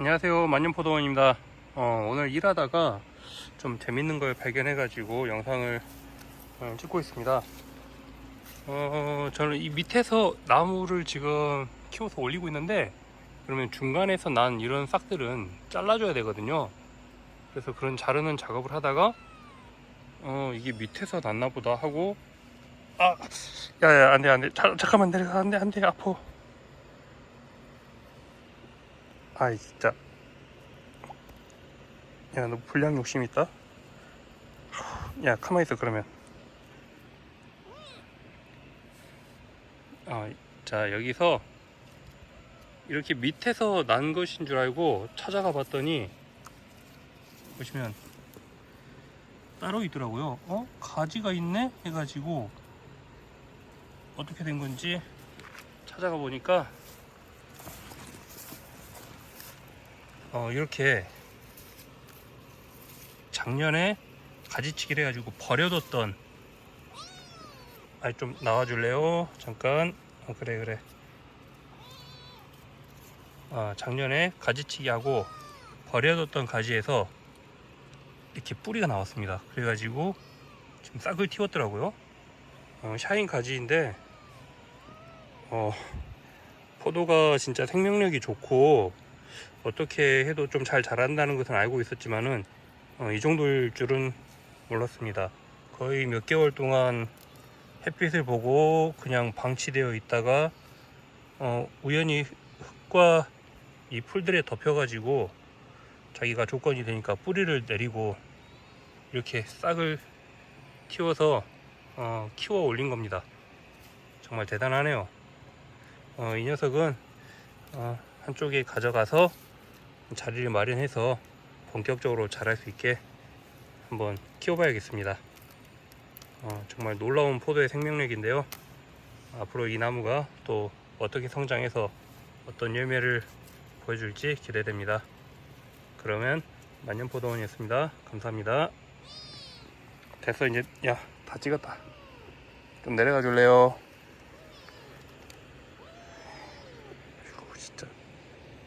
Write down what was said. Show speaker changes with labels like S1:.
S1: 안녕하세요. 만년포도원입니다. 어, 오늘 일하다가 좀 재밌는 걸 발견해 가지고 영상을 어, 찍고 있습니다. 어, 저는 이 밑에서 나무를 지금 키워서 올리고 있는데 그러면 중간에서 난 이런 싹들은 잘라줘야 되거든요. 그래서 그런 자르는 작업을 하다가 어 이게 밑에서 났나 보다 하고 아 야야 안돼 안돼. 자, 잠깐만 내려가 안돼 안돼 아파 아이 진짜. 야 너 불량 욕심 있다? 야 가만히 있어 그러면. 아자 여기서 이렇게 밑에서 난 것인 줄 알고 찾아가 봤더니 보시면 따로 있더라고요. 어? 가지가 있네? 해가지고 어떻게 된 건지 찾아가 보니까 어, 이렇게 작년에 가지치기를 해가지고 버려뒀던 아이 좀 나와줄래요? 잠깐. 어, 그래 그래. 아, 작년에 가지치기 하고 버려뒀던 가지에서 이렇게 뿌리가 나왔습니다. 그래가지고 지금 싹을 틔웠더라고요. 어, 샤인 가지인데 어, 포도가 진짜 생명력이 좋고 어떻게 해도 좀 잘 자란다는 것은 알고 있었지만은 어, 이 정도일 줄은 몰랐습니다. 거의 몇 개월 동안 햇빛을 보고 그냥 방치되어 있다가 어, 우연히 흙과 이 풀들에 덮여가지고 자기가 조건이 되니까 뿌리를 내리고 이렇게 싹을 틔워서 어, 키워 올린 겁니다. 정말 대단하네요. 어, 이 녀석은 어, 한쪽에 가져가서 자리를 마련해서 본격적으로 자랄 수 있게 한번 키워봐야겠습니다. 어, 정말 놀라운 포도의 생명력인데요. 앞으로 이 나무가 또 어떻게 성장해서 어떤 열매를 보여줄지 기대됩니다. 그러면 만년포도원이었습니다. 감사합니다. 됐어 이제 야 다 찍었다. 좀 내려가 줄래요?